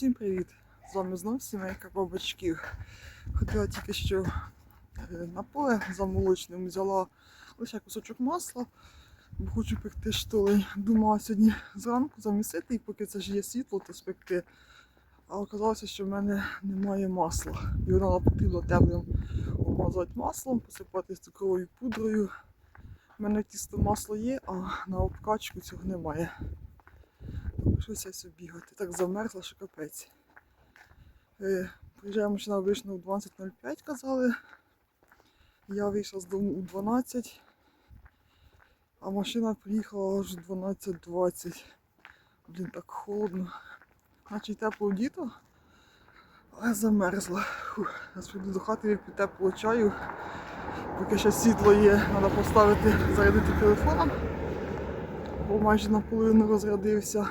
Всім привіт! З вами знов сімейка бабочків. Ходила тільки що е, на поле за молочним, взяла лише кусочок масла, бо хочу пекти штолень. Думала сьогодні зранку замісити, і поки це ж є світло, то спекти. А оказалося, що в мене немає масла. І воно потрібно теплим обмазати маслом, посипати цукровою пудрою. У мене тісто масло є, а на обкачку цього немає. Щось ось бігати. Так замерзла, що капець. Е, приїжджає машина вийшла у 12.05, казали. Я вийшла з дому у 12, а машина приїхала аж у 12.20. Блін, так холодно. Наче й тепло діто, але замерзла. Зараз прийду до хати вип'ю теплого чаю. Поки ще світло є, треба поставити, зарядити телефон, бо майже наполовину розрядився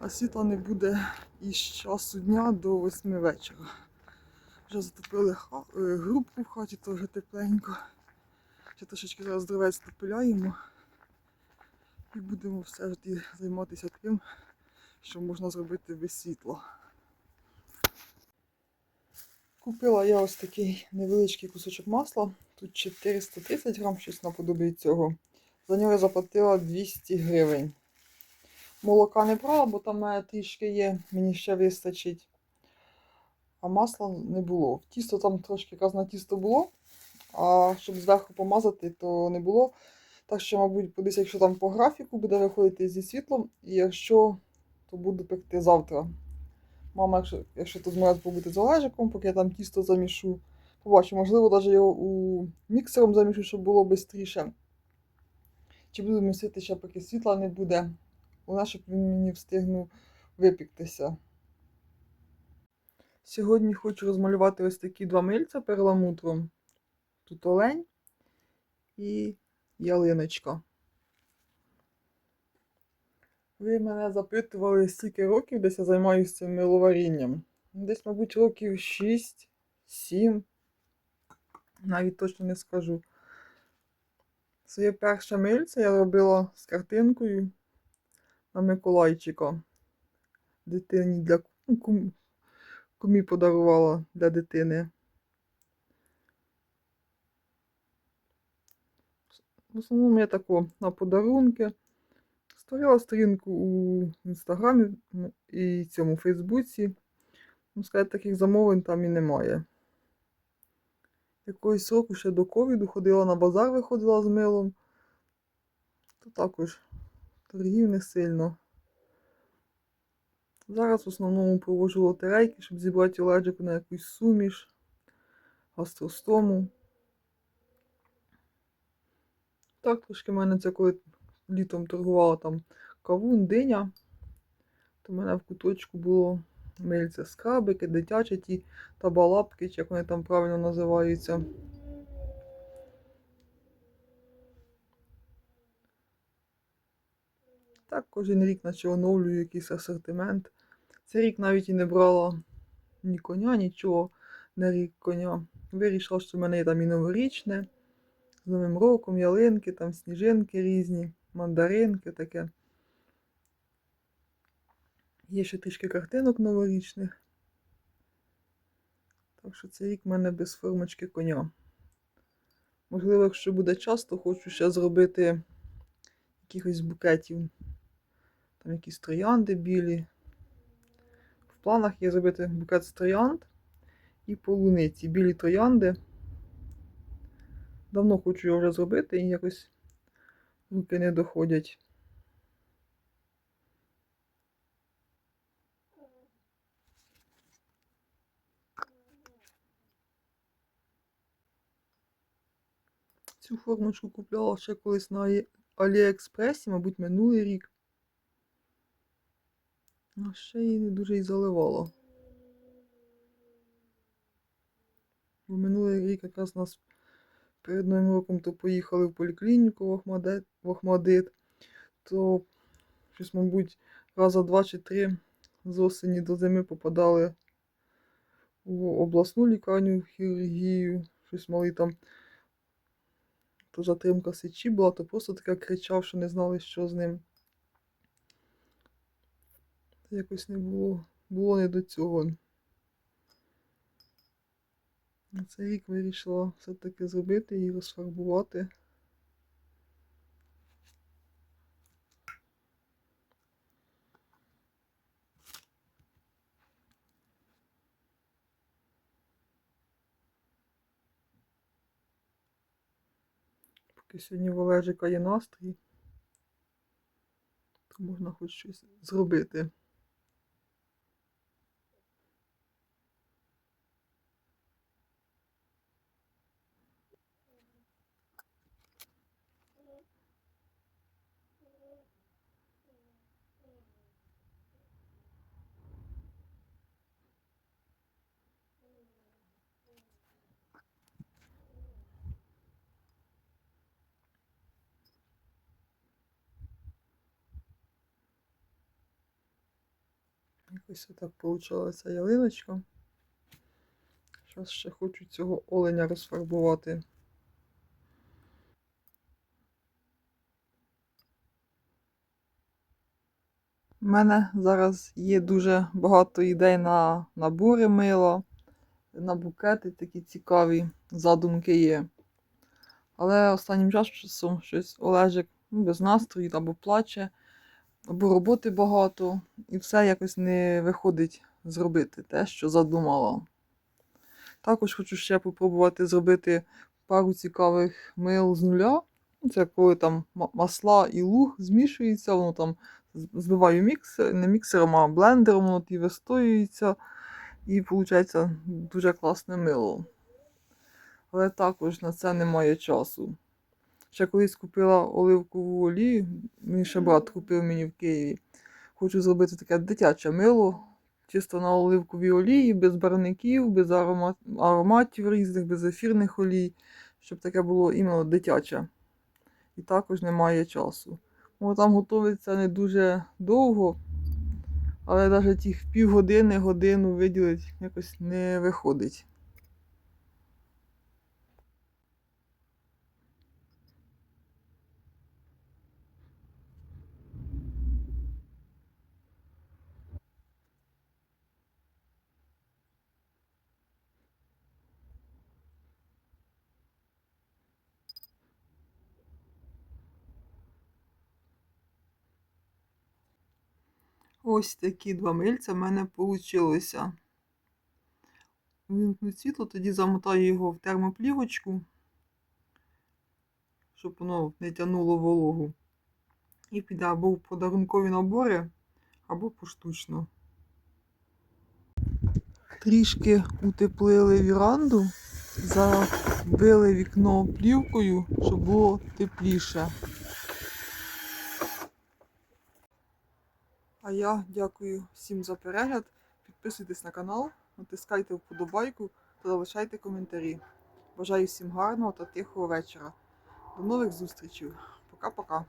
а світла не буде із часу дня до 8 вечора. Вже затопили е, грубку в хаті, то вже тепленько. Ще трошечки зараз дровець допиляємо і будемо все ж займатися тим, що можна зробити без світла. Купила я ось такий невеличкий кусочок масла. Тут 430 грам, щось наподобі цього. За нього я заплатила 200 гривень. Молока не брала, бо там трішки є, мені ще вистачить. А масла не було. Тісто там трошки якраз на тісто було, а щоб зверху помазати, то не було. Так що, мабуть, подивись, якщо там по графіку буде виходити зі світлом, і якщо, то буду пекти завтра. Мама, якщо, якщо то зможе побути з Олежиком, поки я там тісто замішу. Побачу, можливо, навіть його у міксером замішу, щоб було швидше. Чи буду місити ще, поки світла не буде. Вона, щоб він мені встигнув випіктися. Сьогодні хочу розмалювати ось такі два мильця перламутром. Тут олень і ялиночка. Ви мене запитували, скільки років десь я займаюся цим миловарінням. Десь, мабуть, років 6-7. Навіть точно не скажу. Своє перше мильце я робила з картинкою на Миколайчика. Дитині для ну, кум, кумі подарувала для дитини. В основному я тако на подарунки. Створила сторінку у інстаграмі і цьому Фейсбуці. Ну, сказати, таких замовлень там і немає. Якогось року ще до ковіду ходила на базар, виходила з милом. То також торгів не сильно. Зараз в основному проводжу лотерейки, щоб зібрати Оледжику на якусь суміш, гастростому. Так, трошки в мене це коли літом торгувала там кавун, диня, то в мене в куточку було мильце скрабики, дитячі ті табалапки, чи як вони там правильно називаються. Так, кожен рік наче оновлюю якийсь асортимент. Цей рік навіть і не брала ні коня, нічого, не рік коня. Вирішила, що в мене є там і новорічне, з Новим роком, ялинки, там сніжинки різні, мандаринки таке. Є ще трішки картинок новорічних. Так що цей рік в мене без формочки коня. Можливо, якщо буде час, то хочу ще зробити якихось букетів. Там якісь троянди білі. В планах є зробити букет з троянд і полуниці. Білі троянди. Давно хочу його вже зробити і якось руки не доходять. Цю формочку купляла ще колись на Аліекспресі, мабуть, минулий рік. А ще її не дуже і заливала. Бо минулий рік якраз нас перед Новим роком то поїхали в поліклініку в Охмадит, то щось, мабуть, раза два чи три з осені до зими попадали в обласну лікарню в хірургію. Щось малий там то затримка сечі була, то просто таке кричав, що не знали, що з ним. Якось не було було не до цього. На цей рік вирішила все-таки зробити і розфарбувати. Поки сьогодні в Олежика є настрій, то можна хоч щось зробити. Якось отак вийшла ця ялиночка. Зараз ще хочу цього оленя розфарбувати. У мене зараз є дуже багато ідей на набори мила, на букети такі цікаві задумки є. Але останнім часом щось Олежик ну, без настрою або плаче, або роботи багато, і все якось не виходить зробити те, що задумала. Також хочу ще попробувати зробити пару цікавих мил з нуля. Це коли там ма- масла і луг змішуються, воно там збиваю міксер, не міксером, а блендером, воно і вистоюється. І виходить дуже класне мило. Але також на це немає часу. Ще колись купила оливкову олію, мій ще брат купив мені в Києві. Хочу зробити таке дитяче мило, чисто на оливковій олії, без барвників, без аромат, ароматів різних, без ефірних олій, щоб таке було іменно дитяче. І також немає часу. Воно там готується не дуже довго, але навіть тих півгодини, годину виділити якось не виходить. Ось такі два мильця в мене вийшло. Вимкну світло, тоді замотаю його в термоплівочку, щоб воно не тягнуло вологу. І піде або в подарункові набори, або поштучно. Трішки утеплили віранду, забили вікно плівкою, щоб було тепліше. А я дякую всім за перегляд. Підписуйтесь на канал, натискайте вподобайку та залишайте коментарі. Бажаю всім гарного та тихого вечора. До нових зустрічей. Пока-пока.